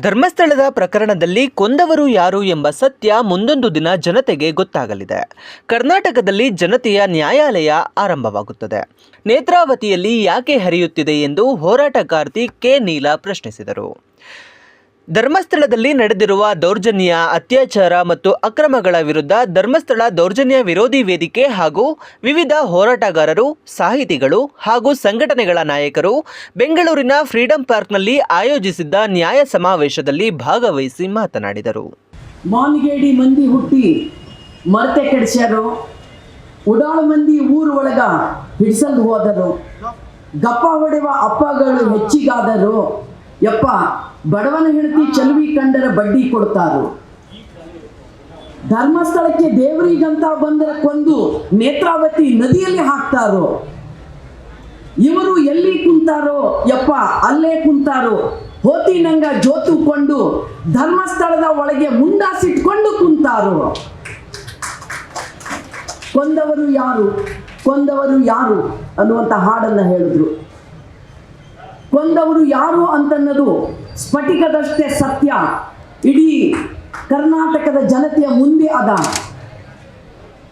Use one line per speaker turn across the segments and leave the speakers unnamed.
ಧರ್ಮಸ್ಥಳದ ಪ್ರಕರಣದಲ್ಲಿ ಕೊಂದವರು ಯಾರು ಎಂಬ ಸತ್ಯ ಮುಂದೊಂದು ದಿನ ಜನತೆಗೆ ಗೊತ್ತಾಗಲಿದೆ. ಕರ್ನಾಟಕದಲ್ಲಿ ಜನತೆಯ ನ್ಯಾಯಾಲಯ ಆರಂಭವಾಗುತ್ತದೆ. ನೇತ್ರಾವತಿಯಲ್ಲಿ ಯಾಕೆ ಹರಿಯುತ್ತಿದೆ ಎಂದು ಹೋರಾಟಗಾರ್ತಿ ಕೆ. ನೀಲ ಪ್ರಶ್ನಿಸಿದರು. ಧರ್ಮಸ್ಥಳದಲ್ಲಿ ನಡೆದಿರುವ ದೌರ್ಜನ್ಯ, ಅತ್ಯಾಚಾರ ಮತ್ತು ಅಕ್ರಮಗಳ ವಿರುದ್ಧ ಧರ್ಮಸ್ಥಳ ದೌರ್ಜನ್ಯ ವಿರೋಧಿ ವೇದಿಕೆ ಹಾಗೂ ವಿವಿಧ ಹೋರಾಟಗಾರರು, ಸಾಹಿತಿಗಳು ಹಾಗೂ ಸಂಘಟನೆಗಳ ನಾಯಕರು ಬೆಂಗಳೂರಿನ ಫ್ರೀಡಂ ಪಾರ್ಕ್ನಲ್ಲಿ ಆಯೋಜಿಸಿದ್ದ ನ್ಯಾಯ ಸಮಾವೇಶದಲ್ಲಿ ಭಾಗವಹಿಸಿ ಮಾತನಾಡಿದರು.
ಮಂದಿ ಹುಟ್ಟಿ ಮರತೆ ಕೆಡಿಸ್ಯಾರು ಮಂದಿ ಊರು ಒಳಗ ಹಿಡಿಸಲು ಹೋದರು ಗಪ್ಪ ಹೊಡೆವ ಅಪ್ಪಗಳು ಹೆಚ್ಚಿಗಾದರು, ಯಪ್ಪ ಬಡವನ ಹೆಂಡತಿ ಚಲುವಿ ಕಂಡರ ಬಡ್ಡಿ ಕೊಡ್ತಾರು. ಧರ್ಮಸ್ಥಳಕ್ಕೆ ದೇವರಿಗಂತ ಬಂದರ ಕೊಂದು ನೇತ್ರಾವತಿ ನದಿಯಲ್ಲಿ ಹಾಕ್ತಾರೋ. ಇವರು ಎಲ್ಲಿ ಕುಂತಾರೋ ಯಪ್ಪ ಅಲ್ಲೇ ಕುಂತಾರೋ. ಹೋತಿನಂಗ ಜೋತುಕೊಂಡು ಧರ್ಮಸ್ಥಳದ ಒಳಗೆ ಮುಂಡಾಸಿಟ್ಕೊಂಡು ಕುಂತಾರೋ. ಕೊಂದವರು ಯಾರು? ಕೊಂದವರು ಯಾರು ಅನ್ನುವಂಥ ಹಾಡನ್ನ ಹೇಳಿದ್ರು. ಕೊಂದವರು ಯಾರು ಅಂತನ್ನೋದು ಸ್ಫಟಿಕದಷ್ಟೇ ಸತ್ಯ. ಇಡೀ ಕರ್ನಾಟಕದ ಜನತೆಯ ಮುಂದೆ ಅದ.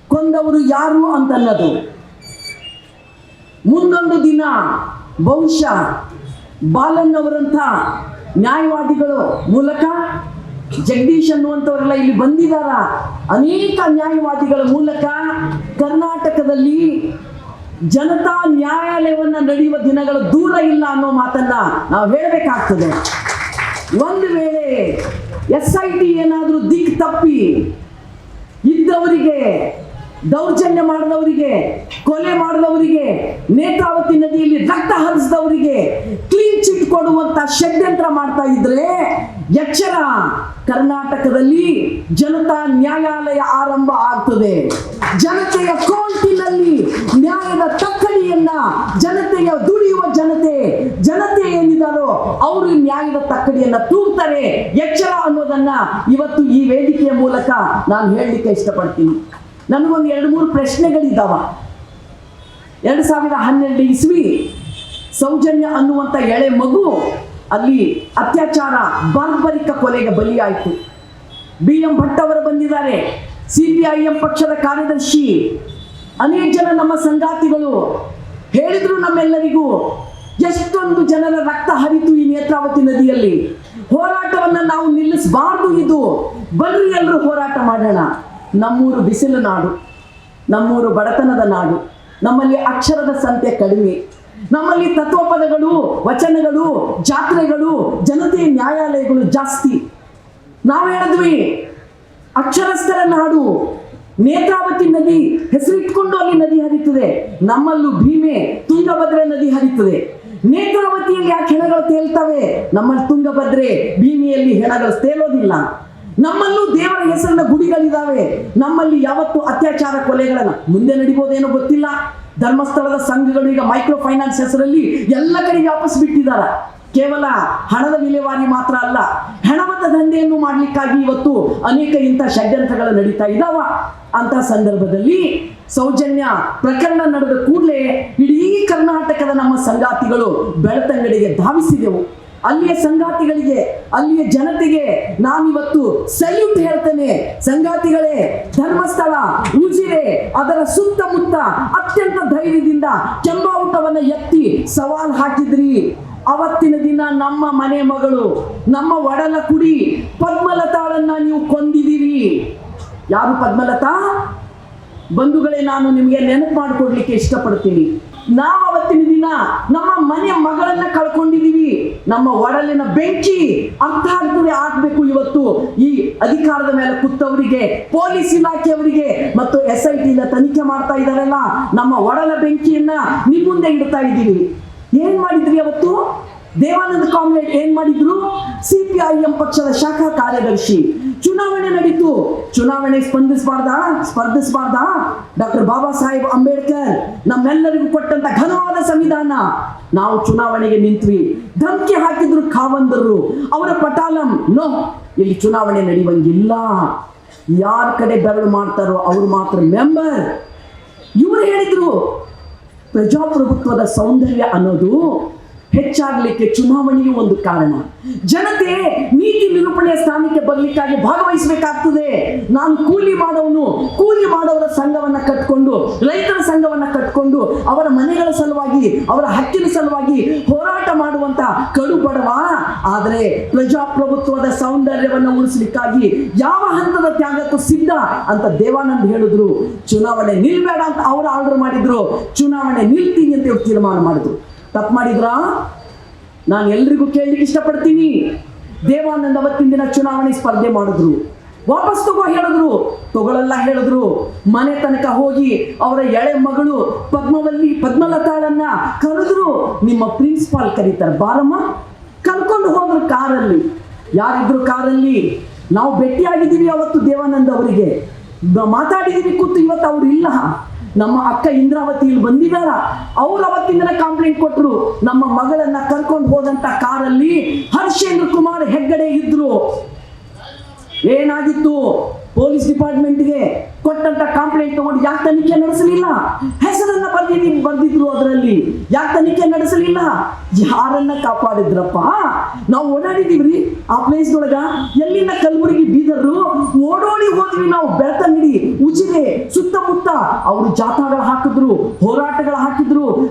ಕೊಂದವರು ಯಾರು ಅಂತಲ್ಲದು? ಮುಂದೊಂದು ದಿನ ಬಹುಶಃ ಬಾಲನ್ನವರಂಥ ನ್ಯಾಯವಾದಿಗಳು ಮೂಲಕ ಜಗದೀಶ್ ಅನ್ನುವಂಥವರೆಲ್ಲ ಇಲ್ಲಿ ಬಂದಿದ್ದಾರ? ಅನೇಕ ನ್ಯಾಯವಾದಿಗಳ ಮೂಲಕ ಕರ್ನಾಟಕದಲ್ಲಿ ಜನತಾ ನ್ಯಾಯಾಲಯವನ್ನ ನಡೆಯುವ ದಿನಗಳು ದೂರ ಇಲ್ಲ ಅನ್ನೋ ಮಾತನ್ನ ನಾವು ಹೇಳಬೇಕಾಗ್ತದೆ. ಒಂದು ವೇಳೆ ಎಸ್ ಐ ಟಿ ಏನಾದರೂ ದಿಕ್ ತಪ್ಪಿ ಇದ್ದವರಿಗೆ, ದೌರ್ಜನ್ಯ ಮಾಡಿದವರಿಗೆ, ಕೊಲೆ ಮಾಡಿದವರಿಗೆ, ನೇತ್ರಾವತಿ ನದಿಯಲ್ಲಿ ರಕ್ತ ಹರಿಸಿದವರಿಗೆ ಕ್ಲೀನ್ ಚಿಟ್ ಕೊಡುವಂತ ಷಡ್ಯಂತ್ರ ಮಾಡ್ತಾ ಇದ್ರೆ ಎಚ್ಚರ ಕರ್ನಾಟಕದಲ್ಲಿ ಜನತಾ ನ್ಯಾಯಾಲಯ ಆರಂಭ ಆಗ್ತದೆ. ಜನತೆಯ ಕೋರ್ಟಿನಲ್ಲಿ ನ್ಯಾಯದ ತಕ್ಕಡಿಯನ್ನ ಜನತೆಯ ದುಡಿಯುವ ಜನತೆ ಜನತೆ ಏನಿದಾರೋ ಅವರು ನ್ಯಾಯದ ತಕ್ಕಡಿಯನ್ನ ತೂಗ್ತಾರೆ. ಎಚ್ಚರ ಅನ್ನೋದನ್ನ ಇವತ್ತು ಈ ವೇದಿಕೆಯ ಮೂಲಕ ನಾನು ಹೇಳಲಿಕ್ಕೆ ಇಷ್ಟಪಡ್ತೀನಿ. ನನಗೊಂದು ಎರಡು ಮೂರು ಪ್ರಶ್ನೆಗಳಿದ್ದಾವ ಎರಡು ಸಾವಿರದ ಹನ್ನೆರಡು ಇಸ್ವಿ ಸೌಜನ್ಯ ಅನ್ನುವಂಥ ಎಳೆ ಮಗು ಅಲ್ಲಿ ಅತ್ಯಾಚಾರ, ಬಾರ್ಬರಿಕ ಕೊಲೆಗೆ ಬಲಿಯಾಯಿತು. ಬಿ ಎಂ ಭಟ್ ಅವರು ಬಂದಿದ್ದಾರೆ. ಸಿ ಪಿ ಐ ಎಂ ಪಕ್ಷದ ಕಾರ್ಯದರ್ಶಿ ಅನೇಕ ಜನ ನಮ್ಮ ಸಂಗಾತಿಗಳು ಹೇಳಿದ್ರು ನಮ್ಮೆಲ್ಲರಿಗೂ, ಎಷ್ಟೊಂದು ಜನರ ರಕ್ತ ಹರಿತು ಈ ನೇತ್ರಾವತಿ ನದಿಯಲ್ಲಿ. ಹೋರಾಟವನ್ನ ನಾವು ನಿಲ್ಲಿಸಬಾರ್ದು ಇದು. ಬನ್ರಿ ಎಲ್ಲರೂ ಹೋರಾಟ ಮಾಡೋಣ. ನಮ್ಮೂರು ಬಿಸಿಲು ನಾಡು, ನಮ್ಮೂರು ಬಡತನದ ನಾಡು, ನಮ್ಮಲ್ಲಿ ಅಕ್ಷರದ ಸಂತೆ ಕಡಿಮೆ. ನಮ್ಮಲ್ಲಿ ತತ್ವಪದಗಳು, ವಚನಗಳು, ಜಾತ್ರೆಗಳು ಜನತೆಯ ನ್ಯಾಯಾಲಯಗಳು ಜಾಸ್ತಿ. ನಾವು ಹೇಳಿದ್ವಿ, ಅಕ್ಷರಸ್ಥರ ನಾಡು ನೇತ್ರಾವತಿ ನದಿ ಹೆಸರಿಟ್ಕೊಂಡು ಅಲ್ಲಿ ನದಿ ಹರಿತದೆ. ನಮ್ಮಲ್ಲೂ ಭೀಮೆ ತುಂಗಭದ್ರೆ ನದಿ ಹರಿತದೆ. ನೇತ್ರಾವತಿಯಲ್ಲಿ ಯಾಕೆ ಹೆಣಗಳು ತೇಲ್ತವೆ. ನಮ್ಮಲ್ಲಿ ತುಂಗಭದ್ರೆ, ಭೀಮಿಯಲ್ಲಿ ಹೆಣಗಳು ತೇಲೋದಿಲ್ಲ. ನಮ್ಮಲ್ಲೂ ದೇವರ ಹೆಸರಿನ ಗುಡಿಗಳಿದಾವೆ. ನಮ್ಮಲ್ಲಿ ಯಾವತ್ತು ಅತ್ಯಾಚಾರ ಕೊಲೆಗಳನ್ನ ಮುಂದೆ ನಡಿಬೋದೇನೋ ಗೊತ್ತಿಲ್ಲ. ಧರ್ಮಸ್ಥಳದ ಸಂಘಗಳು ಈಗ ಮೈಕ್ರೋ ಫೈನಾನ್ಸ್ ಹೆಸರಲ್ಲಿ ಎಲ್ಲ ಕಡೆ ವ್ಯಾಪಿಸ್ಬಿಟ್ಟಿದ್ದಾರೆ ಕೇವಲ ಹಣದ ವಿಲೇವಾರಿ ಮಾತ್ರ ಅಲ್ಲ ಹಣವಂತ ದಂಧೆಯನ್ನು ಮಾಡಲಿಕ್ಕಾಗಿ ಇವತ್ತು ಅನೇಕ ಇಂಥ ಷಡ್ಯಂತ್ರಗಳು ನಡೀತಾ ಇದ್ದಾವ. ಅಂತ ಸಂದರ್ಭದಲ್ಲಿ ಸೌಜನ್ಯ ಪ್ರಕರಣ ನಡೆದ ಕೂಡಲೇ ಇಡೀ ಕರ್ನಾಟಕದ ನಮ್ಮ ಸಂಗಾತಿಗಳು ಬೆಳತಂಗಡಿಗೆ ಧಾವಿಸಿದೆವು. ಅಲ್ಲಿಯ ಸಂಗಾತಿಗಳಿಗೆ, ಅಲ್ಲಿಯ ಜನತೆಗೆ ನಾನಿವತ್ತು ಸಲ್ಯೂಟ್ ಹೇಳ್ತೇನೆ. ಸಂಗಾತಿಗಳೇ, ಧರ್ಮಸ್ಥಳ, ಉಜಿರೆ, ಅದರ ಸುತ್ತಮುತ್ತ ಅತ್ಯಂತ ಧೈರ್ಯದಿಂದ ಚಂಬಾವುಟವನ್ನು ಎತ್ತಿ ಸವಾಲ್ ಹಾಕಿದ್ರಿ. ಅವತ್ತಿನ ದಿನ ನಮ್ಮ ಮನೆ ಮಗಳು, ನಮ್ಮ ಒಡಲ ಕುಡಿ ಪದ್ಮಲತಾಳನ್ನ ನೀವು ಕೊಂದಿದ್ದೀರಿ. ಯಾರು ಪದ್ಮಲತಾ? ಬಂಧುಗಳೇ, ನಾನು ನಿಮಗೆ ನೆನಪು ಮಾಡಿಕೊಡ್ಲಿಕ್ಕೆ ಇಷ್ಟಪಡ್ತೀನಿ. ನಾವು ಅವತ್ತಿನ ದಿನ ನಮ್ಮ ಮನೆ ಮಗಳನ್ನ ಕಳ್ಕೊಂಡಿದ್ದೀವಿ. ನಮ್ಮ ಒಡಲಿನ ಬೆಂಕಿ ಅರ್ಥ ಆಗ್ತದೆ ಆಗ್ಬೇಕು ಇವತ್ತು. ಈ ಅಧಿಕಾರದ ಮೇಲೆ ಕುತ್ತವರಿಗೆ ಪೊಲೀಸ್ ಇಲಾಖೆಯವರಿಗೆ ಮತ್ತು ಎಸ್ ಐ ಟಿಯಿಂದ ತನಿಖೆ ಮಾಡ್ತಾ ಇದಾರಲ್ಲ ನಮ್ಮ ಒಡಲ ಬೆಂಕಿಯನ್ನ ನಿಮ್ಮ ಮುಂದೆ ಇಡ್ತಾ ಇದ್ದೀವಿ. ಏನ್ ಮಾಡಿದ್ರಿ ಅವತ್ತು? ದೇವಾನಂದ ಕಾಮ್ರೇಡ್ ಏನ್ ಮಾಡಿದ್ರು? ಸಿಪಿಐಎಂ ಪಕ್ಷದ ಶಾಖಾ ಕಾರ್ಯದರ್ಶಿ. ಚುನಾವಣೆ ನಡೀತು. ಚುನಾವಣೆ ಸ್ಪಂದಿಸಬಾರ್ದ? ಸ್ಪರ್ಧಿಸಬಾರ್ದ? ಡಾಕ್ಟರ್ ಬಾಬಾ ಸಾಹೇಬ್ ಅಂಬೇಡ್ಕರ್ ನಮ್ಮೆಲ್ಲರಿಗೂ ಕೊಟ್ಟಂತ ಘನವಾದ ಸಂವಿಧಾನ. ನಾವು ಚುನಾವಣೆಗೆ ನಿಂತ್ವಿ. ಧಮಕಿ ಹಾಕಿದ್ರು ಖಾವಂದರು ಅವರ ಪಟಾಲಂ, ನೋ, ಇಲ್ಲಿ ಚುನಾವಣೆ ನಡೆಯುವಂಗಿಲ್ಲ. ಯಾರ ಕಡೆ ಬೆರಳು ಮಾಡ್ತಾರೋ ಅವ್ರು ಮಾತ್ರ ಮೆಂಬರ್. ಇವರು ಹೇಳಿದ್ರು ಪ್ರಜಾಪ್ರಭುತ್ವದ ಸೌಂದರ್ಯ ಅನ್ನೋದು ಹೆಚ್ಚಾಗಲಿಕ್ಕೆ ಚುನಾವಣೆಯೂ ಒಂದು ಕಾರಣ. ಜನತೆ ನೀತಿ ನಿರೂಪಣೆಯ ಸ್ಥಾನಕ್ಕೆ ಬರಲಿಕ್ಕಾಗಿ ಭಾಗವಹಿಸಬೇಕಾಗ್ತದೆ. ನಾನು ಕೂಲಿ ಮಾಡೋನು, ಕೂಲಿ ಮಾಡೋರ ಸಂಘವನ್ನ ಕಟ್ಕೊಂಡು, ರೈತರ ಸಂಘವನ್ನ ಕಟ್ಕೊಂಡು, ಅವರ ಮನೆಗಳ ಸಲುವಾಗಿ, ಅವರ ಹಕ್ಕಿನ ಸಲುವಾಗಿ ಹೋರಾಟ ಮಾಡುವಂತ ಕಡು ಬಡವ. ಆದರೆ ಪ್ರಜಾಪ್ರಭುತ್ವದ ಸೌಂದರ್ಯವನ್ನು ಉಳಿಸಲಿಕ್ಕಾಗಿ ಯಾವ ಹಂತದ ತ್ಯಾಗಕ್ಕೂ ಸಿದ್ಧ ಅಂತ ದೇವಾನಂದ್ ಹೇಳಿದ್ರು. ಚುನಾವಣೆ ನಿಲ್ಬೇಡ ಅಂತ ಅವರು ಆರ್ಡರ್ ಮಾಡಿದ್ರು. ಚುನಾವಣೆ ನಿಲ್ತೀನಿ ಅಂತ ತೀರ್ಮಾನ ಮಾಡಿದ್ರು. ತಪ್ಪು ಮಾಡಿದ್ರಾ? ನಾನು ಎಲ್ರಿಗೂ ಕೇಳಲಿಕ್ಕೆ ಇಷ್ಟಪಡ್ತೀನಿ. ದೇವಾನಂದ್ ಅವತ್ತಿನ ದಿನ ಚುನಾವಣೆ ಸ್ಪರ್ಧೆ ಮಾಡಿದ್ರು. ವಾಪಸ್ ತಗೋ ಹೇಳಿದ್ರು. ತಗೊಳಲ್ಲ ಹೇಳಿದ್ರು. ಮನೆ ತನಕ ಹೋಗಿ ಅವರ ಎಳೆ ಮಗಳು ಪದ್ಮವಲ್ಲಿ, ಪದ್ಮಲತಾಳನ್ನ ಕರೆದ್ರು. ನಿಮ್ಮ ಪ್ರಿನ್ಸಿಪಾಲ್ ಕರೀತಾರೆ, ಬಾರಮ್ಮ. ಕರ್ಕೊಂಡು ಹೋದ್ರು ಕಾರಲ್ಲಿ. ಯಾರಿದ್ರು ಕಾರಲ್ಲಿ? ನಾವು ಭೇಟಿಯಾಗಿದ್ದೀವಿ ಅವತ್ತು ದೇವಾನಂದ್ ಅವರಿಗೆ. ಮಾತಾಡಿದೀವಿ ಕೂತು ಇವತ್ತು ಅವ್ರು ಇಲ್ಲ. ನಮ್ಮ ಅಕ್ಕ ಇಂದ್ರಾವತಿ ಇಲ್ಲಿ ಬಂದಿದಾರ ಅವ್ರು ಅವತ್ತಿಂದ ಕಂಪ್ಲೇಂಟ್ ಕೊಟ್ಟರು ನಮ್ಮ ಮಗಳನ್ನ ಕರ್ಕೊಂಡು ಹೋದಂತ ಕಾರಲ್ಲಿ ಹರ್ಷೇಂದ್ರ ಕುಮಾರ್ ಹೆಗ್ಗಡೆ ಇದ್ರು. ಏನಾಗಿತ್ತು? ಪೊಲೀಸ್ ಡಿಪಾರ್ಟ್ಮೆಂಟ್ಗೆ ಕೊಟ್ಟಂತ ಕಂಪ್ಲೇಂಟ್ ತಗೊಂಡು ಯಾಕೆ ತನಿಖೆ ನಡೆಸಲಿಲ್ಲ? ಹೆಸರನ್ನ ಬರ್ದಿ ಬರ್ದಿದ್ರು ಅದರಲ್ಲಿ. ಯಾಕೆ ತನಿಖೆ ನಡೆಸಲಿಲ್ಲ? ಯಾರನ್ನ ಕಾಪಾಡಿದ್ರಪ್ಪ? ನಾವು ಓಡಾಡಿದೀವ್ರಿ ಆ ಪ್ಲೇಸ್ ಒಳಗ ಎಲ್ಲಿಂದ ಕಲಬುರಗಿ ಬೀದರು ಓಡೋಡಿ ಹೋದ್ವಿ ನಾವು ಬೆಳ್ತಂಗಡಿ, ಉಜಿರೆ, ಸುತ್ತಮುತ್ತ. ಅವರು ಜಾಥಾಗಳು ಹಾಕಿದ್ರು, ಹೋರಾಟಗಳು ಹಾಕಿದ್ರು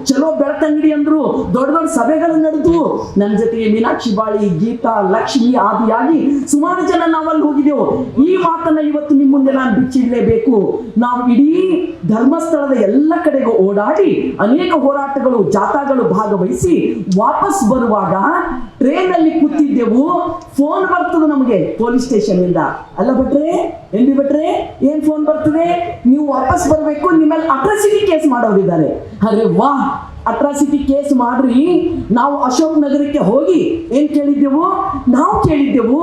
ಚಲೋ ಬೆಳತಂಗಡಿ ಅಂದ್ರು, ದೊಡ್ಡ ದೊಡ್ಡ ಸಭೆಗಳು ನಡೆದು ನನ್ನ ಜೊತೆಗೆ ಮೀನಾಕ್ಷಿ ಬಾಳಿ, ಗೀತಾ, ಲಕ್ಷ್ಮಿ ಆದಿಯಾಗಿ ಸುಮಾರು ಜನ ನಾವಲ್ಲಿ ಹೋಗಿದ್ದೆವು. ಈ ಮಾತನ್ನ ಇವತ್ತು ನಿಮ್ಮ ಮುಂದೆ ನಾನು ಬಿಚ್ಚಿಡಲೇಬೇಕು. ನಾವು ಇಡೀ ಧರ್ಮಸ್ಥಳದ ಎಲ್ಲ ಕಡೆಗೂ ಓಡಾಡಿ, ಅನೇಕ ಹೋರಾಟಗಳು, ಜಾಥಾಗಳು ಭಾಗವಹಿಸಿ ವಾಪಸ್ ಬರುವಾಗ ಟ್ರೈನ್ ಅಲ್ಲಿ ಕೂತಿದ್ದೆವು. ಫೋನ್ ಬರ್ತದೆ ನಮಗೆ ಪೊಲೀಸ್ ಸ್ಟೇಷನ್ ಇಂದ ಅಲ್ಲ ಭಟ್ರೆ, ಎಲ್ಲಿ ಭಟ್ರೆ, ಏನ್ ಫೋನ್ ಬರ್ತದೆ? ನೀವು ವಾಪಸ್ ಬರಬೇಕು, ನಿಮ್ಮಲ್ಲಿ ಅಟ್ರಾಸಿಟಿ ಕೇಸ್ ಮಾಡೋರಿದ್ದಾರೆ. ಅರೆ ವಾ ಅಟ್ರಾಸಿಟಿ ಕೇಸ್ ಮಾಡ್ರಿ. ನಾವು ಅಶೋಕ್ ನಗರಕ್ಕೆ ಹೋಗಿ ಏನ್ ಕೇಳಿದ್ದೆವು? ನಾವು ಕೇಳಿದ್ದೆವು,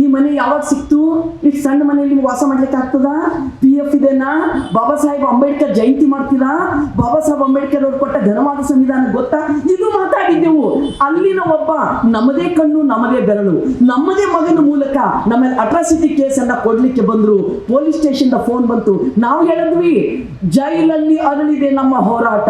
ಈ ಮನೆ ಯಾವಾಗ ಸಿಕ್ತು? ಇಷ್ಟು ಸಣ್ಣ ಮನೆಯಲ್ಲಿ ವಾಸ ಮಾಡ್ಲಿಕ್ಕೆ ಆಗ್ತದ? ಪಿ ಎಫ್ ಇದೆನಾ? ಬಾಬಾ ಸಾಹೇಬ್ ಅಂಬೇಡ್ಕರ್ ಜಯಂತಿ ಮಾಡ್ತೀರಾ? ಬಾಬಾ ಸಾಹೇಬ್ ಅಂಬೇಡ್ಕರ್ ಅವ್ರು ಕೊಟ್ಟ ಘನವಾದ ಸಂವಿಧಾನ ಗೊತ್ತಾ? ಇದು ಮಾತಾಡಿದ್ದೆವು. ಅಲ್ಲಿನ ಒಬ್ಬ ನಮ್ಮದೇ ಕಣ್ಣು, ನಮ್ಮದೇ ಬೆರಳು. ನಮ್ಮದೇ ಮಗನ ಮೂಲಕ ನಮ್ಮ ಅಟ್ರಾಸಿಟಿ ಕೇಸ್ ಅನ್ನ ಕೊಡ್ಲಿಕ್ಕೆ ಬಂದ್ರು. ಪೊಲೀಸ್ ಸ್ಟೇಷನ್ ಫೋನ್ ಬಂತು. ನಾವು ಹೇಳಿದ್ವಿ, ಜೈಲಲ್ಲಿ ಅರಳಿದೆ ನಮ್ಮ ಹೋರಾಟ.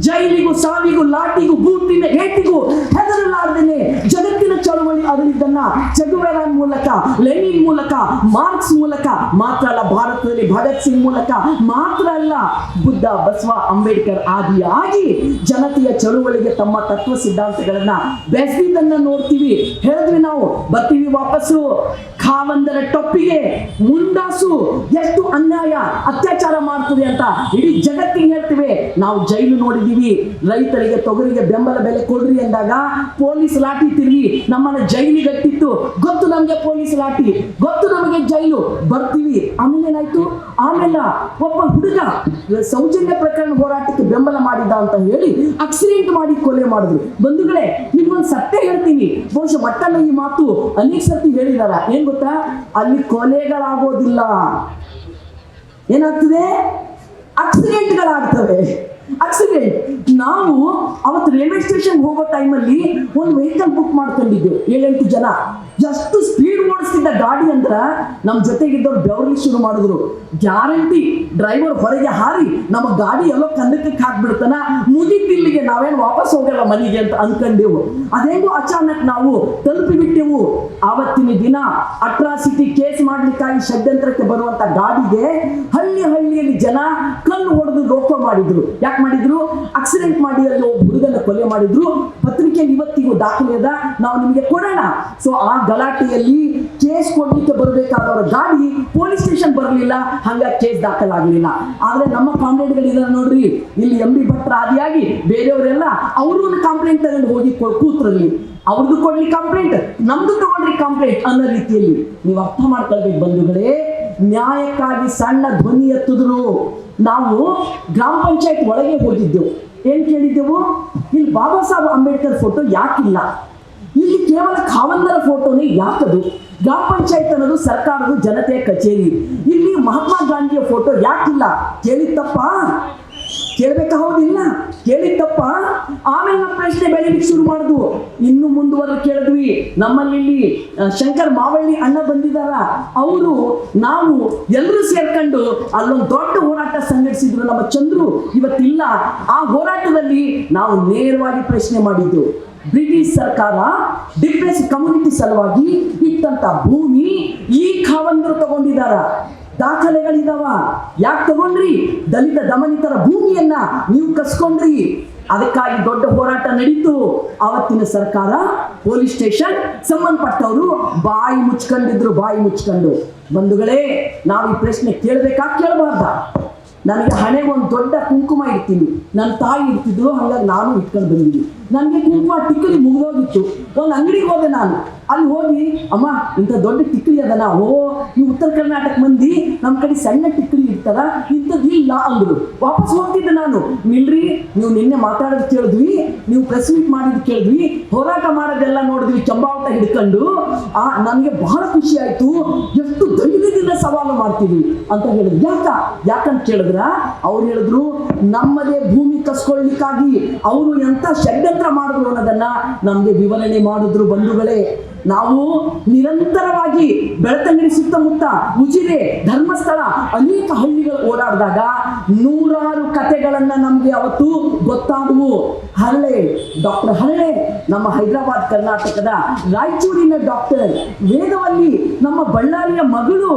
ಜೈಲಿಗೂ ಸಾವಿಗೂ ಲಾಟಿಗೂ ಬೂತಿನ ಏಟಿಗೂ ಹೆದರಲಾರ್ದೇನೆ ಜಗತ್ತಿನ ಚಳುವಳಿ ಅರಳಿದ್ದನ್ನ ಚಗುವೆರ ಮೂಲಕ, ಲೆನಿನ್ ಮೂಲಕ, ಮಾರ್ಕ್ಸ್ ಮೂಲಕ, ಮಾತ್ರ ಅಲ್ಲ ಭಾರತದಲ್ಲಿ ಭಗತ್ ಸಿಂಗ್ ಮೂಲಕ, ಮಾತ್ರ ಅಲ್ಲ ಬುದ್ಧ ಬಸವ ಅಂಬೇಡ್ಕರ್ ಆದಿಯಾಗಿ ಜನತೆಯ ಚಳುವಳಿಗೆ ತಮ್ಮ ತತ್ವ ಸಿದ್ಧಾಂತಗಳನ್ನ ಬೆಸಿದನ್ನ ನೋಡ್ತೀವಿ. ಹೇಳಿದ್ವಿ ನಾವು ಬರ್ತೀವಿ ವಾಪಸ್ಸು. ಖಾವಂದರ ಟೊಪ್ಪಿಗೆ ಮುಂದಾಸು. ಎಷ್ಟು ಅನ್ಯಾಯ, ಅತ್ಯಾಚಾರ ಮಾಡ್ತದೆ ಅಂತ ಇಡೀ ಜಗತ್ತಿಗೆ ಹೇಳ್ತೀವಿ. ನಾವು ಜೈಲು ನೋಡಿದೀವಿ ರೈತರಿಗೆ ತೊಗರಿಗೆ ಬೆಂಬಲ ಬೆಲೆ ಕೊಡ್ರಿ ಅಂದಾಗ ಪೊಲೀಸ್ ಲಾಠಿ ತಿರುಗಿ, ನಮ್ಮನ್ನ ಜೈಲಿ ಗಟ್ಟಿತ್ತು ಗೊತ್ತು ನಮ್ಗೆ ಪೊಲೀಸ್ ಲಾಠಿ, ಗೊತ್ತು ನಮಗೆ ಜೈಲು. ಬರ್ತೀವಿ. ಆಮೇಲೆ ಏನಾಯ್ತು? ಆಮೇಲೆ ಒಬ್ಬ ಹುಡುಗ ಸೌಜನ್ಯ ಪ್ರಕರಣ ಹೋರಾಟಕ್ಕೆ ಬೆಂಬಲ ಮಾಡಿದ್ದ ಅಂತ ಹೇಳಿ ಆಕ್ಸಿಡೆಂಟ್ ಮಾಡಿ ಕೊಲೆ ಮಾಡಿದ್ರು. ಬಂಧುಗಳೇ, ನಿಮ್ಗೊಂದು ಸತ್ಯ ಹೇಳ್ತೀನಿ. ಬಹುಶಃ ಮಟ್ಟನ ಈ ಮಾತು ಅನೇಕ ಸರ್ತಿ ಹೇಳಿದಾರ. ಏನ್ ಗೊತ್ತಾ? ಅಲ್ಲಿ ಕೊಲೆಗಳಾಗೋದಿಲ್ಲ. ಏನಾಗ್ತದೆ? ಆಕ್ಸಿಡೆಂಟ್ಗಳಾಗ್ತವೆ ಆಕ್ಸಿಡೆಂಟ್ ನಾವು ಅವತ್ತು ರೈಲ್ವೆ ಸ್ಟೇಷನ್ ಹೋಗೋ ಟೈಮಲ್ಲಿ ಒಂದು ವೆಹಿಕಲ್ ಬುಕ್ ಮಾಡ್ಕೊಂಡಿದ್ದು ಏಳೆಂಟು ಜನ. ಎಷ್ಟು ಸ್ಪೀಡ್ ಓಡಿಸ್ತಿದ್ದ ಗಾಡಿ ಅಂದ್ರ ನಮ್ಮ ಜೊತೆಗಿದ್ದವ್ರು ಬೆವರ್ಲಿ ಶುರು ಮಾಡಿದ್ರು. ಗ್ಯಾರಂಟಿ ಡ್ರೈವರ್ ಹೊರಗೆ ಹಾರಿ, ನಮ್ಮ ಗಾಡಿ ಎಲ್ಲೋ ಕಂದಕ್ಕೆ ಹಾಕ್ಬಿಡ್ತಾನ, ಮುಗಿತಿಲ್ಲಿಗೆ ನಾವೇನು ವಾಪಸ್ ಹೋಗಲ್ಲ ಮನೆಗೆ ಅಂತ ಅನ್ಕೊಂಡೆವು. ಅದೇಗೋ ಅಚಾನಕ್ ನಾವು ತಲುಪಿ ಬಿಟ್ಟೆವು. ಆವತ್ತಿನ ದಿನ ಅಟ್ರಾಸಿಟಿ ಕೇಸ್ ಮಾಡ್ಲಿಕ್ಕಾಗಿ ಷಡ್ಯಂತ್ರಕ್ಕೆ ಬರುವಂತ ಗಾಡಿಗೆ ಹಳ್ಳಿ ಹಳ್ಳಿಯಲ್ಲಿ ಜನ ಕಲ್ಲು ಹೊಡೆದು ಗೋಪ ಮಾಡಿದ್ರು. ಯಾಕೆ ಮಾಡಿದ್ರು ಆಕ್ಸಿಡೆಂಟ್ ಮಾಡಿ ಅಲ್ಲಿ ಒಬ್ಬ ಹುಡುಗನ ಕೊಲೆ ಮಾಡಿದ್ರು. ಪತ್ರಿಕೆ ಇವತ್ತಿಗೂ ದಾಖಲೆ ಅದ, ನಾವು ನಿಮಗೆ ಕೊಡೋಣ. ಸೊ ಆ ಗಲಾಟೆಯಲ್ಲಿ ಕೇಸ್ ಕೊಡ್ಲಿಕ್ಕೆ ಬರಬೇಕಾದವರ ಗಾಡಿ ಪೊಲೀಸ್ ಸ್ಟೇಷನ್ ಬರಲಿಲ್ಲ, ಹಂಗ ಕೇಸ್ ದಾಖಲಾಗಲಿಲ್ಲ. ಆದ್ರೆ ನಮ್ಮ ಕಾಮ್ರೇಡ್ಗಳಿದ್ದಾರೆ ನೋಡ್ರಿ, ಇಲ್ಲಿ ಎಂ ಬಿ ಭಟ್ರ ಆದಿಯಾಗಿ, ಬೇರೆಯವರೆಲ್ಲ ಅವರು ಒಂದು ಕಂಪ್ಲೇಂಟ್ ತಗೊಂಡು ಹೋಗಿ ಕೂತ್ರಲ್ಲಿ. ಅವ್ರದ್ದು ಕೊಡ್ಲಿ ಕಂಪ್ಲೇಂಟ್ ನಮ್ದು ತಗೊಂಡ್ರಿ ಕಂಪ್ಲೇಂಟ್ ಅನ್ನೋ ರೀತಿಯಲ್ಲಿ. ನೀವು ಅರ್ಥ ಮಾಡ್ಕೊಳ್ಬೇಕು ಬಂಧುಗಳೇ. ನ್ಯಾಯಕ್ಕಾಗಿ ಸಣ್ಣ ಧ್ವನಿ ಎತ್ತಿದ್ರು ನಾವು ಗ್ರಾಮ ಪಂಚಾಯತ್ ಒಳಗೆ ಹೋಗಿದ್ದೆವು. ಏನು ಕೇಳಿದ್ದೆವು? ಇಲ್ಲಿ ಬಾಬಾ ಸಾಹೇಬ್ ಅಂಬೇಡ್ಕರ್ ಫೋಟೋ ಯಾಕಿಲ್ಲ? ಇಲ್ಲಿ ಕೇವಲ ಖಾವಂದರ ಫೋಟೋನೇ ಯಾಕದು? ಗ್ರಾಮ ಪಂಚಾಯತ್ ಅನ್ನೋದು ಸರ್ಕಾರದ ಜನತೆಯ ಕಚೇರಿ. ಇಲ್ಲಿ ಮಹಾತ್ಮ ಗಾಂಧಿಯ ಫೋಟೋ ಯಾಕಿಲ್ಲ? ಕೇಳಿತ್ತಪ್ಪ ಕೇಳ್ಬೇಕಾ ಹೌದಿಲ್ಲ ಕೇಳಿದ್ದಪ್ಪ. ಆಮೇಲೆ ನಮ್ಮ ಪ್ರಶ್ನೆ ಬೆಳಿಲಿಕ್ಕೆ ಶುರು ಮಾಡುದು. ಇನ್ನು ಮುಂದುವರೆದು ಕೇಳಿದ್ವಿ. ನಮ್ಮಲ್ಲಿ ಶಂಕರ್ ಮಾವಳ್ಳಿ ಅಣ್ಣ ಬಂದಿದಾರ. ಅವರು, ನಾವು ಎಲ್ಲರೂ ಸೇರ್ಕೊಂಡು ಅಲ್ಲೊಂದು ದೊಡ್ಡ ಹೋರಾಟ ಸಂಘಟಿಸಿದ್ರು ನಮ್ಮ ಚಂದ್ರು. ಇವತ್ತಿಲ್ಲ. ಆ ಹೋರಾಟದಲ್ಲಿ ನಾವು ನೇರವಾಗಿ ಪ್ರಶ್ನೆ ಮಾಡಿದ್ದು. ಬ್ರಿಟಿಷ್ ಸರ್ಕಾರ ಡಿಪ್ರೆಸ್ ಕಮ್ಯುನಿಟಿ ಸಲುವಾಗಿ ಇಟ್ಟಂತ ಭೂಮಿ ಈ ಖಾವಂದರು ತಗೊಂಡಿದಾರ. ದಾಖಲೆಗಳಿದಾವ. ಯಾಕೆ ತಗೊಂಡ್ರಿ? ದಲಿತ ದಮನಿತರ ಭೂಮಿಯನ್ನ ನೀವು ಕಸ್ಕೊಂಡ್ರಿ. ಅದಕ್ಕಾಗಿ ದೊಡ್ಡ ಹೋರಾಟ ನಡೀತು. ಆವತ್ತಿನ ಸರ್ಕಾರ, ಪೊಲೀಸ್ ಸ್ಟೇಷನ್ ಸಂಬಂಧಪಟ್ಟವರು ಬಾಯಿ ಮುಚ್ಕೊಂಡಿದ್ರು, ಬಾಯಿ ಮುಚ್ಕೊಂಡು. ಬಂಧುಗಳೇ, ನಾವು ಈ ಪ್ರಶ್ನೆ ಕೇಳಬೇಕಾ? ಕೇಳಬಾರ್ದ. ನನಗೆ ಹಣೆಗೆ ಒಂದು ದೊಡ್ಡ ಕುಂಕುಮ ಇಡ್ತೀನಿ. ನನ್ನ ತಾಯಿ ಇಡ್ತಿದ್ರು, ಹಂಗಾಗಿ ನಾನು ಇಟ್ಕೊಂಡು ಬಂದಿದ್ದೀನಿ. ನನಗೆ ಕುಂಕುಮ ಟಿಕ್ಕಲಿ ಮುಗಿದೋಗಿತ್ತು. ಒಂದು ಅಂಗಡಿಗೆ ಹೋದೆ ನಾನು. ಅಲ್ಲಿ ಹೋಗಿ, ಅಮ್ಮ, ಇಂಥ ದೊಡ್ಡ ಟಿಕ್ಕಲಿ ಅದನ? ಓ, ಈ ಉತ್ತರ ಕರ್ನಾಟಕ ಮಂದಿ ನಮ್ಮ ಕಡೆ ಸಣ್ಣ ಟಿಕ್ಕಲಿ ಇರ್ತಾರ ಇಂಥದ್ದು ಇಲ್ಲ ಅಂದರು. ವಾಪಸ್ ಹೋಗ್ತಿದ್ದೆ ನಾನು. ನಿಲ್ರಿ, ನೀವು ನಿನ್ನೆ ಮಾತಾಡೋದು ಕೇಳಿದ್ವಿ, ನೀವು ಪ್ರೆಸ್ ಮೀಟ್ ಮಾಡಿದ್ ಕೇಳಿದ್ವಿ, ಹೋರಾಟ ಮಾಡೋದೆಲ್ಲ ನೋಡಿದ್ವಿ, ಚಂಬಾವಟ ಹಿಡ್ಕೊಂಡು. ಆ, ನನಗೆ ಬಹಳ ಖುಷಿ ಆಯ್ತು. ಎಷ್ಟು ಧೈರ್ಯದಿಂದ ಸವಾಲು ಮಾಡ್ತೀವಿ ಅಂತ ಹೇಳಿದ್ರು. ಯಾಕ? ಯಾಕಂತ ಕೇಳಿದ್ರ? ಅವ್ರು ಹೇಳಿದ್ರು, ನಮ್ಮದೇ ಭೂಮಿ ಕಸ್ಕೊಳ್ಳಿಕ್ಕಾಗಿ ಅವರು ಎಂತ ಷಡ್ಯಂತ್ರ ಮಾಡಿದ್ರು ಅನ್ನೋದನ್ನ ನಮ್ಗೆ ವಿವರಣೆ ಮಾಡಿದ್ರು ಬಂಧುಗಳೇ. ನಾವು ನಿರಂತರವಾಗಿ ಬೆಳತಂಗಡಿ ಸುತ್ತಮುತ್ತ ಉಜಿರೆ, ಧರ್ಮಸ್ಥಳ, ಅನೇಕ ಹಳ್ಳಿಗಳು ಓಡಾಡಿದಾಗ ನೂರಾರು ಕತೆಗಳನ್ನ ನಮ್ಗೆ ಅವತ್ತು ಗೊತ್ತಾದವು. ಹರಳೆ, ಡಾಕ್ಟರ್ ಹರಳೆ, ನಮ್ಮ ಹೈದರಾಬಾದ್ ಕರ್ನಾಟಕದ ರಾಯಚೂರಿನ ಡಾಕ್ಟರ್ ವೇದವಲ್ಲಿ ನಮ್ಮ ಬಳ್ಳಾರಿಯ ಮಗಳು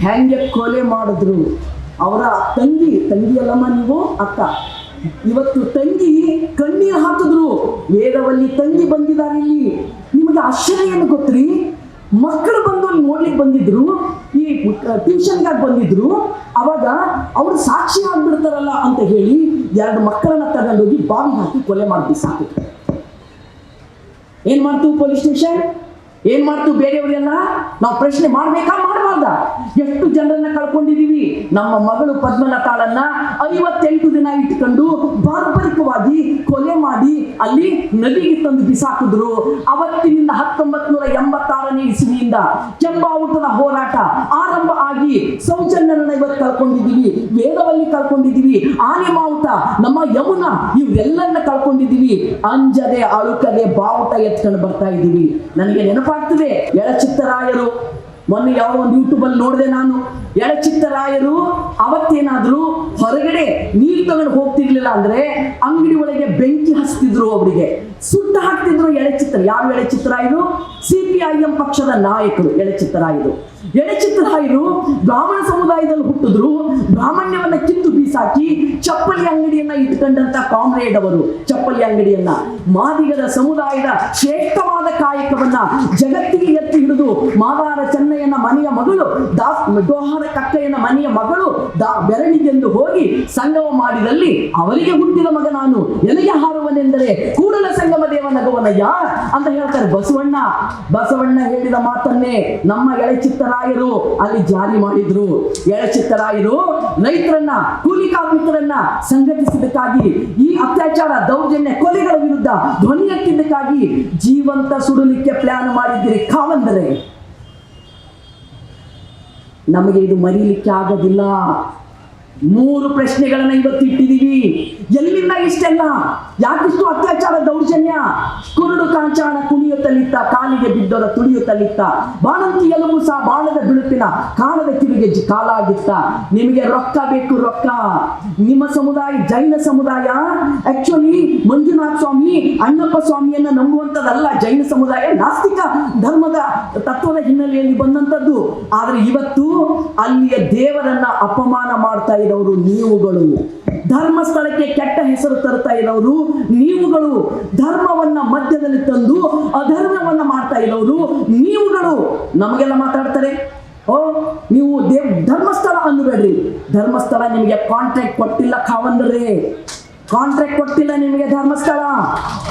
ಹ್ಯಾಂಗೆ ಕೊಲೆ ಮಾಡಿದ್ರು. ಅವರ ತಂಗಿ, ತಂಗಿಯಲ್ಲಮ್ಮ ನೀವು, ಅಕ್ಕ? ಇವತ್ತು ತಂಗಿ ಕಣ್ಣೀರು ಹಾಕಿದ್ರು. ವೇದವಲ್ಲಿ ತಂಗಿ ಬಂದಿದ್ದಾರೆ ಇಲ್ಲಿ. ನಿಮಗೆ ಆಶ್ಚರ್ಯ ಏನು ಗೊತ್ತ್ರಿ? ಮಕ್ಕಳು ಬಂದು ನೋಡ್ಲಿಕ್ಕೆ ಬಂದಿದ್ರು, ಈ ಟ್ಯೂಷನ್ಗಾಗಿ ಬಂದಿದ್ರು. ಅವಾಗ ಅವ್ರು ಸಾಕ್ಷಿ ಆಗ್ಬಿಡ್ತಾರಲ್ಲ ಅಂತ ಹೇಳಿ ಎರಡು ಮಕ್ಕಳನ್ನ ತಗೊಂಡೋಗಿ ಬಾವಿ ಹಾಕಿ ಕೊಲೆ ಮಾಡ್ತೀವಿ ಸಾಕು ಏನ್ ಮಾಡ್ತು ಪೊಲೀಸ್ ಸ್ಟೇಷನ್? ಏನ್ ಮಾಡ್ತು ಬೇರೆಯವರೆಲ್ಲ? ನಾವು ಪ್ರಶ್ನೆ ಮಾಡ್ಬೇಕಾ? ಮಾಡಬಾರ್ದ? ಎಷ್ಟು ಜನರನ್ನ ಕಳ್ಕೊಂಡಿದೀವಿ ನಮ್ಮ ಮಗಳು ಪದ್ಮನತಾಳನ್ನ ಐವತ್ತೆಂಟು ದಿನ ಇಟ್ಕೊಂಡು ಬಾರ್ಬರಿಕವಾಗಿ ಕೊಲೆ ಮಾಡಿ ಅಲ್ಲಿ ನದಿಗೆ ತಂದು ಬಿಸಾಕಿದ್ರು. ಅವತ್ತಿನಿಂದ ಹತ್ತೊಂಬತ್ ನೂರ ಎಂಬತ್ತಾರನೇ ಇಸವಿಯಿಂದ ಕೆಂಬಾವುಟದ ಹೋರಾಟ ಆರಂಭ ಆಗಿ ಸೌಜನ್ಯರನ್ನ ಇವತ್ತು ಕಳ್ಕೊಂಡಿದ್ದೀವಿ. ವೇದವಲ್ಲಿ ಕಳ್ಕೊಂಡಿದ್ದೀವಿ. ಆನೆ ಮಾವುಟ ನಮ್ಮ ಯಮುನಾ ಇವೆಲ್ಲನ್ನ ಕಳ್ಕೊಂಡಿದೀವಿ ಅಂಜದೆ, ಅಳುಕದೆ, ಬಾವುಟ ಎತ್ಕೊಂಡು ಬರ್ತಾ ಇದ್ದೀವಿ. ನನಗೆ ನೆನಪಾಗ್ತದೆ ಎಳಚಿತ್ತರಾಯರು ಮೊನ್ನೆ ಯಾವ ಒಂದು ಯೂಟ್ಯೂಬ್ ಅಲ್ಲಿ ನೋಡಿದೆ ನಾನು. ಎಳಚಿತ್ತರಾಯರು ಅವತ್ತೇನಾದ್ರೂ ಹೊರಗಡೆ ನೀರು ತಗೊಂಡು ಹೋಗ್ತಿರ್ಲಿಲ್ಲ ಅಂದ್ರೆ ಅಂಗಡಿ ಒಳಗೆ ಬೆಂಕಿ ಹಸ್ತಿದ್ರು ಅವರಿಗೆ ಸುಟ್ಟು ಹಾಕ್ತಿದ್ರು ಎಳೆಚಿತ್ರ ಯಾರು ಎಳೆಚಿತ್ತರಾಯರು ಸಿ ಪಿ ಪಕ್ಷದ ನಾಯಕರು ಎಳೆಚಿತ್ತರಾಯರು ಎಳೆಚಿತ್ತರಾಯರು ಬ್ರಾಹ್ಮಣ ಸಮುದಾಯದಲ್ಲಿ ಹುಟ್ಟಿದ್ರು. ಬ್ರಾಹ್ಮಣ್ಯವನ್ನ ಕಿತ್ತು ಬೀಸಾಕಿ ಚಪ್ಪಲಿ ಅಂಗಡಿಯನ್ನ ಇಟ್ಕೊಂಡಂತ ಕಾಮ್ರೇಡ್ ಅವರು. ಚಪ್ಪಲಿ ಅಂಗಡಿಯನ್ನ. ಮಾದಿಗರ ಸಮುದಾಯದ ಶ್ರೇಷ್ಠವಾದ ಕಾಯಕವನ್ನ ಜಗತ್ತಿಗೆ ಎತ್ತಿ ಹಿಡಿದು ಮಾದಾರ ಚೆನ್ನಯ್ಯನ ಮನೆಯ ಮಗಳು, ದಾಸ್ ಡೋಹಾರ ಕಕ್ಕಯ್ಯನ ಮನೆಯ ಮಗಳು ದಾ ಬೆರಳಿಗೆಂದು ಹೋಗಿ ಸಂಗಮ ಮಾಡಿದಲ್ಲಿ ಅವರಿಗೆ ಹುಟ್ಟಿದ ಮಗ ನಾನು. ಎಲೆಗೆ ಹಾರುವನೆಂದರೆ ಕೂಡಲ ಸಂಗಮ ದೇವ ನಗವನಯ್ಯ ಅಂತ ಹೇಳ್ತಾರೆ ಬಸವಣ್ಣ. ಬಸವಣ್ಣ ಹೇಳಿದ ಮಾತನ್ನೇ ನಮ್ಮ ಎಳೆಚಿತ್ತರಾಯರು ಅಲ್ಲಿ ಜಾರಿ ಮಾಡಿದ್ರು. ಎಳಚಿತ್ತರಾಯರು ರೈತರನ್ನ, ಕೂಲಿ ಕಾರ್ಮಿಕರನ್ನ ಸಂಘಟಿಸಿದ್ದಕ್ಕಾಗಿ ಈ ಅತ್ಯಾಚಾರ, ದೌರ್ಜನ್ಯ, ಕೊಲೆಗಳ ವಿರುದ್ಧ ಧ್ವನಿ ಎತ್ತಿದ್ದಕ್ಕಾಗಿ ಜೀವಂತ ಸುಡಲಿಕ್ಕೆ ಪ್ಲಾನ್ ಮಾಡಿದ್ದೀರಿ ಕಾವಂದರೆ. ನಮಗೆ ಇದು ಮರೀಲಿಕ್ಕೆ ಆಗೋದಿಲ್ಲ. ಮೂರು ಪ್ರಶ್ನೆಗಳನ್ನ ಇವತ್ತು ಇಟ್ಟಿದ್ದೀವಿ. ಎಲ್ಲಿಂದ ಇಷ್ಟೆಲ್ಲ? ಯಾಕಿಷ್ಟು ಅತ್ಯಾಚಾರ ದೌರ್ಜನ್ಯ? ಕುರುಡು ಕಾಂಚಾಣ ಕುಣಿಯುತ್ತಲಿತ್ತ, ಕಾಲಿಗೆ ಬಿದ್ದೋರ ತುಳಿಯುತ್ತಲಿತ್ತ. ಬಾಣಂತಿ ಎಲುಬು ಸಹ ಬಾಣದ ಬಿಳುಪಿನ ಕಾಲದ ಕಿವಿಗೆ ಕಾಲಾಗಿತ್ತ. ನಿಮಗೆ ರೊಕ್ಕ ಬೇಕು, ರೊಕ್ಕ. ನಿಮ್ಮ ಸಮುದಾಯ, ಜೈನ ಸಮುದಾಯ. ಆಕ್ಚುಲಿ ಮಂಜುನಾಥ ಸ್ವಾಮಿ, ಅಣ್ಣಪ್ಪ ಸ್ವಾಮಿಯನ್ನ ನಂಬುವಂತದಲ್ಲ ಜೈನ ಸಮುದಾಯ, ನಾಸ್ತಿಕ ಧರ್ಮದ ತತ್ವದ ಹಿನ್ನೆಲೆಯಲ್ಲಿ ಬಂದಂಥದ್ದು. ಆದರೆ ಇವತ್ತು ಅಲ್ಲಿಯ ದೇವರನ್ನ ಅಪಮಾನ ಮಾಡ್ತಾ ಇರೋರು ನೀವುಗಳು. ಧರ್ಮಸ್ಥಳಕ್ಕೆ ಕೆಟ್ಟ ಹೆಸರು ತರ್ತಾ ಇರೋರು, ನೀವುಗಳು ಧರ್ಮವನ್ನ ಮಧ್ಯದಲ್ಲಿ ತಂದು ಅಧರ್ಮವನ್ನ ಮಾಡ್ತಾ ಇರೋರು, ನೀವುಗಳು ನಮಗೆಲ್ಲ ಮಾತಾಡ್ತಾರೆ? ಓ, ನೀವು ದೇವ್ ಧರ್ಮಸ್ಥಳ ಅಂದ್ಬೇಡ್ರಿ ಧರ್ಮಸ್ಥಳ ನಿಮಗೆ ಕಾಂಟ್ರಾಕ್ಟ್ ಕೊಟ್ಟಿಲ್ಲ ಖಾವಂದ್ರೆ ಕಾಂಟ್ರಾಕ್ಟ್ ಕೊಟ್ಟಿಲ್ಲ ನಿಮಗೆ ಧರ್ಮಸ್ಥಳ.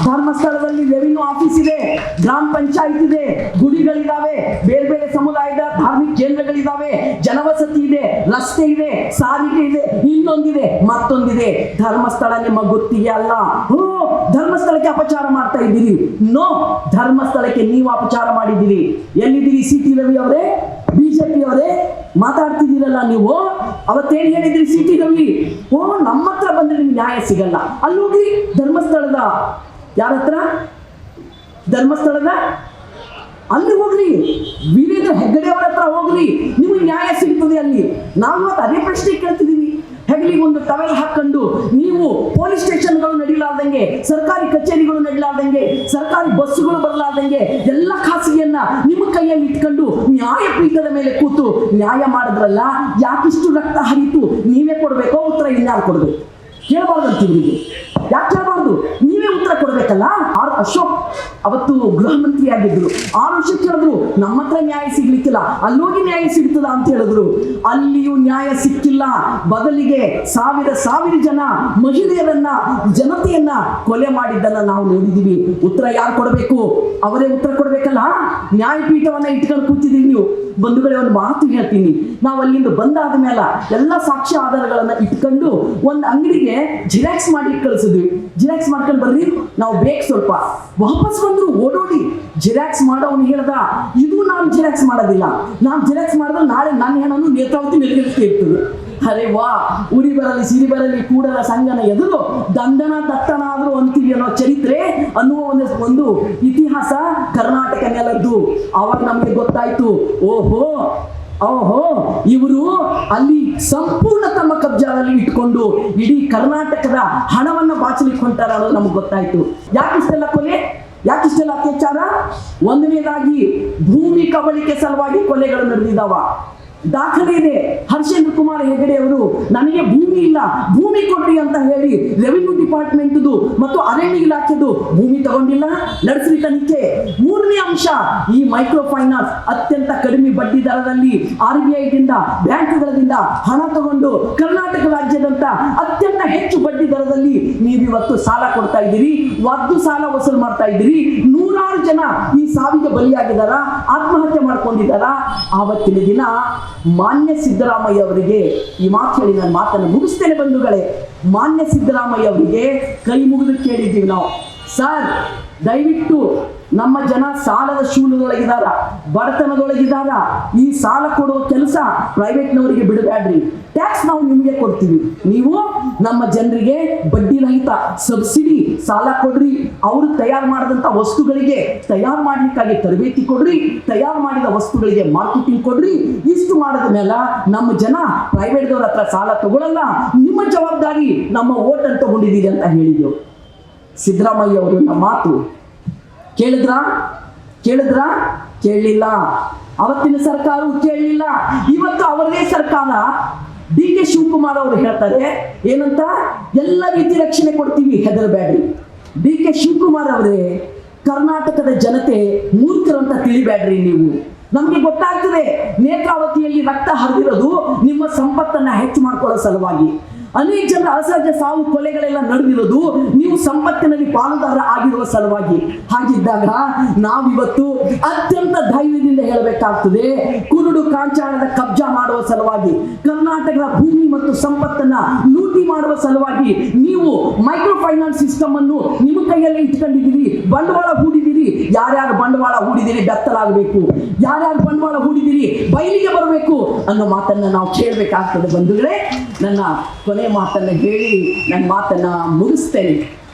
ಧರ್ಮಸ್ಥಳದಲ್ಲಿ ರೆವಿನ್ಯೂ ಆಫೀಸ್ ಇದೆ, ಗ್ರಾಮ ಪಂಚಾಯತ್ ಇದೆ, ಗುಡಿಗಳಿದಾವೆ, ಬೇರೆ ಬೇರೆ ಸಮುದಾಯದ ಧಾರ್ಮಿಕ ಕೇಂದ್ರಗಳಿದಾವೆ, ಜನವಸತಿ ಇದೆ, ರಸ್ತೆ ಇದೆ, ಸಾರಿಗೆ ಇದೆ, ಇನ್ನೊಂದಿದೆ, ಮತ್ತೊಂದಿದೆ. ಧರ್ಮಸ್ಥಳ ನಿಮ್ಮ ಗುತ್ತಿಗೆ ಅಲ್ಲ. ಹೋ, ಧರ್ಮಸ್ಥಳಕ್ಕೆ ಅಪಚಾರ ಮಾಡ್ತಾ ಇದ್ದೀರಿ. ನೋ, ಧರ್ಮಸ್ಥಳಕ್ಕೆ ನೀವು ಅಪಚಾರ ಮಾಡಿದ್ದೀರಿ. ಎಲ್ಲಿದ್ದೀರಿ? ಸಿ ಟಿ ರವಿ ಅವರೇ ಬಿಜೆಪಿ ಅವರೇ, ಮಾತಾಡ್ತಿದ್ದೀರಲ್ಲ ನೀವು? ಅವತ್ತೇನು ಹೇಳಿದ್ರಿ ಸಿಟಿ ಓ ನಮ್ಮ ಹತ್ರ ಬಂದ್ರೆ ನಿಮ್ಗೆ ನ್ಯಾಯ ಸಿಗಲ್ಲ. ಅಲ್ಲಿ ಹೋಗಿ ಧರ್ಮಸ್ಥಳದ, ಯಾರ ಹತ್ರ? ಧರ್ಮಸ್ಥಳದ? ಅಲ್ಲಿ ಹೋಗ್ರಿ ವೀರೇಂದ್ರ ಹೆಗ್ಗಡೆ ಅವರ ಹತ್ರ ಹೋಗ್ರಿ ನಿಮಗೆ ನ್ಯಾಯ ಸಿಗ್ತದೆ ಅಲ್ಲಿ. ನಾವು ಅದೇ ಪ್ರಶ್ನೆ ಕೇಳ್ತಿದೀವಿ. ಹೆಗಲಿಗೆ ಒಂದು ಟವೆಲ್ ಹಾಕೊಂಡು ನೀವು ಪೊಲೀಸ್ ಸ್ಟೇಷನ್ಗಳು ನಡೀಲಾರ್ದಂಗೆ, ಸರ್ಕಾರಿ ಕಚೇರಿಗಳು ನಡೀಲಾರ್ದಂಗೆ, ಸರ್ಕಾರಿ ಬಸ್ಸುಗಳು ಬರಲಾರ್ದಂಗೆ ಎಲ್ಲ ಖಾಸಗಿಯನ್ನ ನಿಮ್ಮ ಕೈಯಲ್ಲಿ ಇಟ್ಕೊಂಡು ನ್ಯಾಯಪೀಠದ ಮೇಲೆ ಕೂತು ನ್ಯಾಯ ಮಾಡಿದ್ರಲ್ಲ, ಯಾಕಿಷ್ಟು ರಕ್ತ ಹರಿತು ನೀವೇ ಕೊಡಬೇಕೋ ಉತ್ತರ ಇನ್ಯಾರು ಕೊಡಬೇಕು? ಕೇಳಬಾರ್ದಂತ ಯಾಕೆ ಕೇಳಬಾರ್ದು ಕೊಡ್ಬೇಕಲ್ಲ ಆರ್ ಅಶೋಕ್ ಅವತ್ತು ಗೃಹ ಮಂತ್ರಿ ಆಗಿದ್ರು ಆರು ವರ್ಷ ಕೇಳಿದ್ರು ನಮ್ಮ ಹತ್ರ ನ್ಯಾಯ ಸಿಗ್ಲಿಕ್ಕಿಲ್ಲ. ಅಲ್ಲೋಗಿ ನ್ಯಾಯ ಸಿಗ್ತದ? ಅಂತ ಹೇಳಿದ್ರು. ಅಲ್ಲಿಯೂ ನ್ಯಾಯ ಸಿಕ್ಕಿಲ್ಲ. ಬದಲಿಗೆ ಸಾವಿರ ಸಾವಿರ ಜನ ಮಹಿಳೆಯರನ್ನ, ಜನತೆಯನ್ನ ಕೊಲೆ ಮಾಡಿದ್ದನ್ನ ನಾವು ನೋಡಿದೀವಿ. ಉತ್ತರ ಯಾರು ಕೊಡಬೇಕು? ಅವರೇ ಉತ್ತರ ಕೊಡ್ಬೇಕಲ್ಲ? ನ್ಯಾಯಪೀಠವನ್ನ ಇಟ್ಕೊಂಡು ಕೂತಿದೀವಿ ನೀವು. ಬಂಧುಗಳೇ, ಒಂದು ಮಾತು ಹೇಳ್ತೀನಿ. ನಾವು ಅಲ್ಲಿಂದ ಬಂದಾದ ಮೇಲೆ ಎಲ್ಲ ಸಾಕ್ಷ್ಯ ಆಧಾರಗಳನ್ನ ಇಟ್ಕೊಂಡು ಒಂದು ಅಂಗಡಿಗೆ ಜಿರಾಕ್ಸ್ ಮಾಡಿ ಕಳಿಸಿದ್ವಿ. ಜಿರಾಕ್ಸ್ ಮಾಡ್ಕೊಂಡು ಬರ್ರಿ, ನಾವು ಬೇಕು ಸ್ವಲ್ಪ. ವಾಪಸ್ ಬಂದ್ರು ಓಡೋಡಿ, ಜಿರಾಕ್ಸ್ ಮಾಡೋನು ಹೇಳ್ದ, ಇದು ನಾನು ಜಿರಾಕ್ಸ್ ಮಾಡೋದಿಲ್ಲ. ನಾನು ಜಿರಾಕ್ಸ್ ಮಾಡಿದ್ರೆ ನಾಳೆ ನನ್ನ ಹೆಣನು ನೇತ್ರಾವತಿ ನೆಲೆಗಿರ್ತಾ ಇರ್ತದೆ. ಅರೆ ವಾ, ಉರಿ ಬರಲಿ, ಸಿರಿ ಬರಲಿ, ಕೂಡಲ ಸಂಗನ ಎದುರು ದಂಡನ ದತ್ತನ ಆದರೂ ಅಂತೀವಿ ಅನ್ನೋ ಚರಿತ್ರೆ ಅನ್ನುವ ಒಂದು ಒಂದು ಇತಿಹಾಸ ಕರ್ನಾಟಕ ನೆಲದ್ದು. ಅವಾಗ ನಮಗೆ ಗೊತ್ತಾಯ್ತು, ಓಹೋ ಓಹೋ, ಇವರು ಅಲ್ಲಿ ಸಂಪೂರ್ಣ ತಮ್ಮ ಕಬ್ಜಾದಲ್ಲಿ ಇಟ್ಕೊಂಡು ಇಡೀ ಕರ್ನಾಟಕದ ಹಣವನ್ನ ಬಾಚಲಿಕ್ಕೆ ಹೊಂಟಾರ ಅನ್ನೋದು ನಮ್ಗೆ ಗೊತ್ತಾಯ್ತು. ಯಾಕಿಷ್ಟೆಲ್ಲ ಕೊಲೆ? ಯಾಕಿಷ್ಟೆಲ್ಲ ಅತ್ಯಾಚಾರ? ಒಂದನೇದಾಗಿ ಭೂಮಿ ಕಬಳಿಕೆ ಸಲುವಾಗಿ ಕೊಲೆಗಳು ನಡೆದಿದ್ದಾವ. ದಾಖಲೆ ಇದೆ. ಹರ್ಷೇಂದ್ರ ಕುಮಾರ್ ಹೆಗಡೆ ಅವರು, ನನಗೆ ಭೂಮಿ ಇಲ್ಲ, ಭೂಮಿ ಕೊಡ್ರಿ ಅಂತ ಹೇಳಿ ರೆವಿನ್ಯೂ ಡಿಪಾರ್ಟ್ಮೆಂಟ್ ಮತ್ತು ಅರಣ್ಯ ಇಲಾಖೆದು ಭೂಮಿ ತಗೊಂಡಿಲ್ಲ. ನರ್ಸರಿ ತನಿಖೆ. ಮೂರನೇ ಅಂಶ, ಈ ಮೈಕ್ರೋ ಫೈನಾನ್ಸ್ ಅತ್ಯಂತ ಕಡಿಮೆ ಬಡ್ಡಿ ದರದಲ್ಲಿ ಆರ್ ಬಿ ಐದಿಂದ ಬ್ಯಾಂಕ್ಗಳಿಂದ ಹಣ ತಗೊಂಡು ಕರ್ನಾಟಕ ರಾಜ್ಯದಂತ ಅತ್ಯಂತ ಹೆಚ್ಚು ಬಡ್ಡಿ ದರದಲ್ಲಿ ನೀವು ಇವತ್ತು ಸಾಲ ಕೊಡ್ತಾ ಇದ್ದೀರಿ. ಒದ್ದು ಸಾಲ ವಸೂಲು ಮಾಡ್ತಾ ಇದ್ದೀರಿ. ನೂರಾರು ಜನ ಈ ಸಾವಿಗೆ ಬಲಿಯಾಗಿದ್ದಾರಾ? ಆತ್ಮಹತ್ಯೆ ಮಾಡ್ಕೊಂಡಿದ್ದಾರ? ಆವತ್ತಿನ ದಿನ ಮಾನ್ಯ ಸಿದ್ದರಾಮಯ್ಯ ಅವರಿಗೆ ಈ ಮಾತು ಹೇಳಿ ನಾನು ಮಾತನ್ನು ಮುಗಿಸ್ತೇನೆ ಬಂಧುಗಳೇ. ಮಾನ್ಯ ಸಿದ್ದರಾಮಯ್ಯ ಅವರಿಗೆ ಕೈ ಮುಗಿದು ಕೇಳಿದ್ದೀವಿ ನಾವು. ಸರ್, ದಯವಿಟ್ಟು ನಮ್ಮ ಜನ ಸಾಲದ ಶೂಲದೊಳಗಿದಾರ ಬಡತನದೊಳಗಿದಾರ ಈ ಸಾಲ ಕೊಡುವ ಕೆಲಸ ಪ್ರೈವೇಟ್ನವರಿಗೆ ಬಿಡಬೇಡ್ರಿ. ಟ್ಯಾಕ್ಸ್ ನಾವು ನಿಮಗೆ ಕೊಡ್ತೀವಿ. ನೀವು ನಮ್ಮ ಜನರಿಗೆ ಬಡ್ಡಿ ರಹಿತ ಸಬ್ಸಿಡಿ ಸಾಲ ಕೊಡ್ರಿ. ಅವರು ತಯಾರು ಮಾಡಿದಂಥ ವಸ್ತುಗಳಿಗೆ ತಯಾರು ಮಾಡ್ಲಿಕ್ಕಾಗಿ ತರಬೇತಿ ಕೊಡ್ರಿ. ತಯಾರು ಮಾಡಿದ ವಸ್ತುಗಳಿಗೆ ಮಾರ್ಕೆಟಿಂಗ್ ಕೊಡ್ರಿ. ಇಷ್ಟು ಮಾಡಿದ ಮೇಲೆ ನಮ್ಮ ಜನ ಪ್ರೈವೇಟ್ದವ್ರ ಹತ್ರ ಸಾಲ ತಗೊಳ್ಳಲ್ಲ ನಿಮ್ಮ ಜವಾಬ್ದಾರಿ ನಮ್ಮ ಓಟ್ ಅಂತ ತಗೊಂಡಿದ್ದೀರಿ ಅಂತ ಹೇಳಿದ್ರು. ಸಿದ್ದರಾಮಯ್ಯ ಅವರು ಮಾತು. ಕೇಳಿದ್ರ? ಕೇಳಿದ್ರ? ಕೇಳಲಿಲ್ಲ ಅವತ್ತಿನ ಸರ್ಕಾರವು ಕೇಳಲಿಲ್ಲ ಇವತ್ತು ಅವರದೇ ಸರ್ಕಾರ ಡಿ ಕೆ ಶಿವಕುಮಾರ್ ಅವರು ಹೇಳ್ತಾರೆ, ಏನಂತ? ಎಲ್ಲ ರೀತಿ ರಕ್ಷಣೆ ಕೊಡ್ತೀವಿ ಹೆದರಬೇಡ್ರಿ ಡಿ ಕೆ ಶಿವಕುಮಾರ್ ಅವರೇ, ಕರ್ನಾಟಕದ ಜನತೆ ಮೂರ್ಖರಂತ ತಿಳಿಬೇಡ್ರಿ ನೀವು. ನಮ್ಗೆ ಗೊತ್ತಾಗ್ತದೆ, ನೇತ್ರಾವತಿಯಲ್ಲಿ ರಕ್ತ ಹರಿದಿರೋದು ನಿಮ್ಮ ಸಂಪತ್ತನ್ನ ಹೆಚ್ಚು ಮಾಡ್ಕೊಳ್ಳೋ ಸಲುವಾಗಿ. ಅನೇಕ ಜನರ ಅಸಹಜ ಸಾವು ಕೊಲೆಗಳೆಲ್ಲ ನಡೆದಿರೋದು ನೀವು ಸಂಪತ್ತಿನಲ್ಲಿ ಪಾಲುದಾರ ಆಗಿರುವ ಸಲುವಾಗಿ. ಹಾಗಿದ್ದಾಗ ನಾವಿವತ್ತು ಅತ್ಯಂತ ಧೈರ್ಯದಿಂದ ಹೇಳಬೇಕಾಗ್ತದೆ, ಕುರುಡು ಕಾಂಚಾಣದ ಕಬ್ಜಾ ಮಾಡುವ ಸಲುವಾಗಿ, ಕರ್ನಾಟಕದ ಭೂಮಿ ಮತ್ತು ಸಂಪತ್ತನ್ನ ಲೂಟಿ ಮಾಡುವ ಸಲುವಾಗಿ ನೀವು ಮೈಕ್ರೋ ಫೈನಾನ್ಸ್ ಸಿಸ್ಟಮ್ ಅನ್ನು ನಿಮ್ಮ ಕೈಯಲ್ಲಿ ಇಟ್ಕೊಂಡಿದ್ದೀರಿ, ಬಂಡವಾಳ ಹೂಡಿದ್ದೀರಿ. ಯಾರ್ಯಾರು ಬಂಡವಾಳ ಹೂಡಿದಿರಿ ಬೆತ್ತಲಾಗಬೇಕು, ಯಾರ್ಯಾರು ಬಂಡವಾಳ ಹೂಡಿದಿರಿ ಬಯಲಿಗೆ ಬರಬೇಕು ಅನ್ನೋ ಮಾತನ್ನ ನಾವು ಕೇಳಬೇಕಾಗ್ತದೆ ಬಂಧುಗಳೇ. ನನ್ನ ಕೊನೆ ಮಾತನ್ನ ಹೇಳಿ, ನನ್ನ ಮಾತನ್ನ ಮುಗಿಸ್ತೇನೆ.